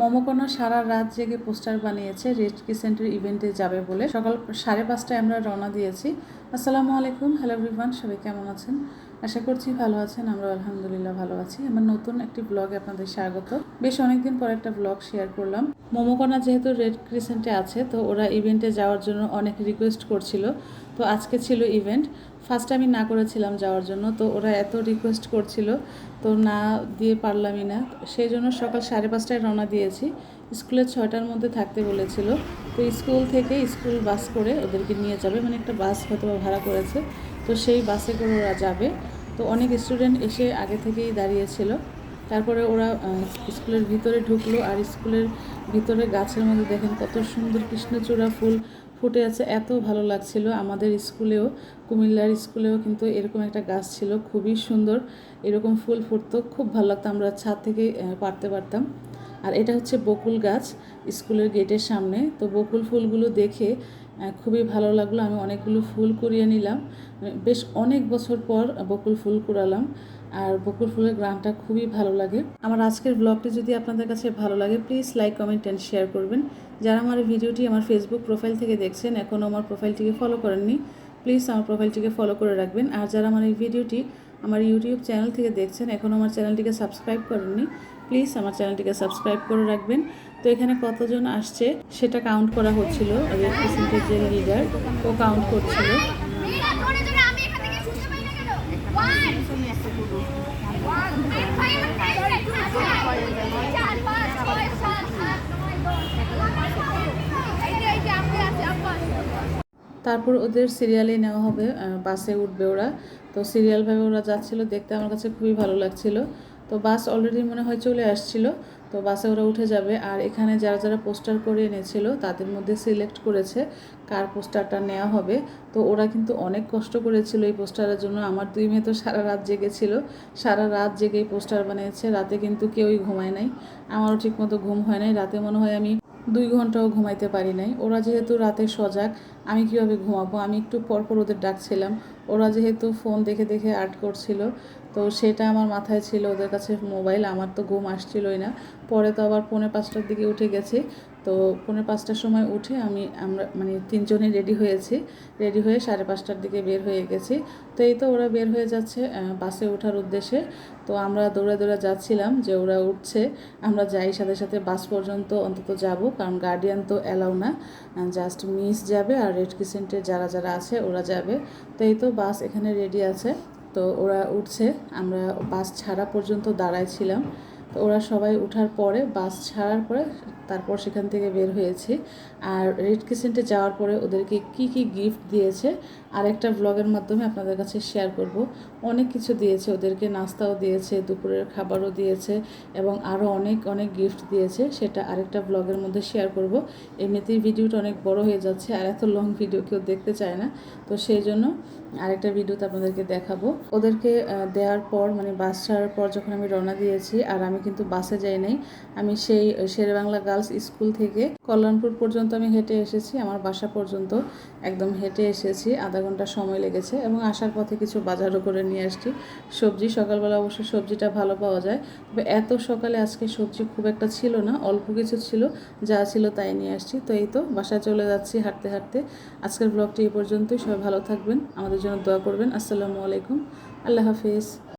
মমকোনা সারা রাত জেগে পোস্টার বানিয়েছে রেড ক্রিসেন্টের ইভেন্টে যাবে বলে। সকাল সাড়ে পাঁচটায় আমরা রওনা দিয়েছি। আসসালামু আলাইকুম, হ্যালো এভরিওয়ান, সবাই কেমন আছেন? আশা করছি ভালো আছেন আমরা আলহামদুলিল্লাহ ভালো আছি। আমার নতুন একটি ব্লগে আপনাদের স্বাগত। বেশ অনেকদিন পর একটা ব্লগ শেয়ার করলাম। মোমোকোনা যেহেতু রেড ক্রিসেন্টে আছে, তো ওরা ইভেন্টে যাওয়ার জন্য অনেক রিকোয়েস্ট করছিল। তো আজকে ছিল ইভেন্ট ফার্স্ট আমি না করেছিলাম যাওয়ার জন্য, তো ওরা এত রিকোয়েস্ট করছিল, তো না দিয়ে পারলামই না। সেই জন্য সকাল সাড়ে পাঁচটায় রওনা দিয়েছি। স্কুলের ছয়টার মধ্যে থাকতে বলেছিল। তো স্কুল থেকে স্কুল বাস করে ওদেরকে নিয়ে যাবে। মানে একটা বাস হয়তো ভাড়া করেছে। তো সেই বাসে করে ওরা যাবে। তো অনেক স্টুডেন্ট এসে আগে থেকেই দাঁড়িয়েছিল। তারপরে ওরা স্কুলের ভিতরে ঢুকলো। আর স্কুলের ভিতরে গাছের মধ্যে দেখেন কত সুন্দর কৃষ্ণচূড়া ফুল। ফুটে আছে, এত ভালো লাগছিল। আমাদের স্কুলেও, কুমিল্লার স্কুলেও কিন্তু এরকম একটা গাছ ছিল, খুবই সুন্দর। এরকম ফুল ফুটতো, খুব ভালো লাগতো, আমরা ছাদ থেকে পারতে পারতাম। আর এটা হচ্ছে বকুল গাছ, স্কুলের গেটের সামনে। তো বকুল ফুলগুলো দেখে খুবই ভালো লাগল। আমি অনেকগুলো ফুল কুড়িয়ে নিলাম। মানে বেশ অনেক বছর পর বকুল ফুল কুড়ালাম। আর বকুল ফুলের গ্রানটা খুবই ভালো লাগে। আমার আজকের ব্লগটি যদি আপনাদের কাছে ভালো লাগে please like comment and share করবেন। যারা আমার ভিডিওটি আমার ফেসবুক প্রোফাইল থেকে দেখছেন, এখনও আমার প্রোফাইলটিকে ফলো করেননি প্লিজ আমার প্রোফাইলটিকে ফলো করে রাখবেন। আর যারা আমার এই ভিডিওটি আমার ইউটিউব চ্যানেল থেকে দেখছেন, এখনও আমার চ্যানেলটিকে সাবস্ক্রাইব করেননি প্লিজ আমার চ্যানেলটিকে সাবস্ক্রাইব করে রাখবেন। তো এখানে কতজন আসছে সেটা কাউন্ট করা হচ্ছিল। যে লিডার ও কাউন্ট করছিল। তারপর ওদের সিরিয়ালে নেওয়া হবে বাসে উঠবে ওরা। তো সিরিয়ালভাবে ওরা যাচ্ছিল, দেখতে আমার কাছে খুবই ভালো লাগছিল। তো বাস অলরেডি মনে হয় চলে আসছিল, তো বাসে ওরা উঠে যাবে। আর এখানে যারা যারা পোস্টার করে এনেছিল, তাদের মধ্যে সিলেক্ট করেছে কার পোস্টারটা নেওয়া হবে। তো ওরা কিন্তু অনেক কষ্ট করেছিল এই পোস্টারের জন্য। আমার দুই মেয়ে তো সারা রাত জেগেছিল। সারা রাত জেগে পোস্টার বানিয়েছে। রাতে কিন্তু কেউই ঘুমায় নাই। আমারও ঠিকমতো ঘুম হয় নাই। রাতে মনে হয় আমি দুই ঘন্টাও ঘুমাইতে পারি নাই। ওরা যেহেতু রাতে সজাগ, আমি কীভাবে ঘুমাবো? আমি একটু পরপর ওদের ডাকছিলাম। ওরা যেহেতু ফোন দেখে দেখে আর্ট করছিল তো সেটা আমার মাথায় ছিল, ওদের কাছে মোবাইল, আমার তো ঘুম আসছিলই না। পরে তো আবার পৌনে পাঁচটার দিকে উঠে গেছি। তো পৌনে পাঁচটার সময় উঠে আমি, আমরা মানে তিনজনই রেডি হয়েছি। রেডি হয়ে সাড়ে পাঁচটার দিকে বের হয়ে গেছি। তো এই তো ওরা বের হয়ে যাচ্ছে বাসে ওঠার উদ্দেশ্যে। তো আমরা দৌড়ে দৌড়ে যাচ্ছিলাম যে ওরা উঠছে। আমরা যাই সাথে সাথে বাস পর্যন্ত অন্তত যাব, কারণ গার্ডিয়ান তো অ্যালাউ না। জাস্ট মিস যাবে আর রেড ক্রিসেন্টের যারা যারা আছে ওরা যাবে। তো এই তো বাস এখানে রেডি আছে। তো ওরা উঠছে, আমরা বাস ছাড়া পর্যন্ত দাঁড়ায় ছিলাম। তো ওরা সবাই উঠার পরে, বাস ছাড়ার পরে তারপর সেখান থেকে বের হয়েছি। আর রেড ক্রিসেন্টে যাওয়ার পরে ওদেরকে কি কি গিফট দিয়েছে আর একটা ব্লগের মাধ্যমে আপনাদের কাছে শেয়ার করব। অনেক কিছু দিয়েছে, ওদেরকে নাস্তাও দিয়েছে, দুপুরের খাবারও দিয়েছে এবং আরও অনেক অনেক গিফট দিয়েছে, সেটা আরেকটা ব্লগের মধ্যে শেয়ার করব। এমনিতেই ভিডিওটা অনেক বড় হয়ে যাচ্ছে আর এত লং ভিডিও কেউ দেখতে চায় না। তো সেই জন্য আরেকটা ভিডিওতে আপনাদেরকে দেখাবো। ওদেরকে দেওয়ার পর মানে বাস ছাড়ার পর যখন আমি রওনা দিয়েছি, আর আমি কিন্তু বাসে যাই নাই, আমি সেই, শেরেবাংলা গার্লস স্কুল থেকে কল্যাণপুর পর্যন্ত আমি হেঁটে এসেছি, আমার বাসা পর্যন্ত। একদম হেঁটে এসেছি, আধা ঘণ্টা সময় লেগেছে এবং আসার পথে কিছু বাজারও করে নিয়ে আসছি। সবজি, সকালবেলা অবশ্য সবজিটা ভালো পাওয়া যায়, তবে এত সকালে আজকে সবজি খুব একটা ছিল না, অল্প কিছু ছিল, যা ছিল তাই নিয়ে আসছি। তো এই তো, বাসায় চলে যাচ্ছি হাঁটতে হাঁটতে। আজকের ব্লগটি এই পর্যন্তই, সবাই ভালো থাকবেন, আমাদের জন্য দোয়া করবেন। আসসালামু আলাইকুম, আল্লাহ হাফিজ।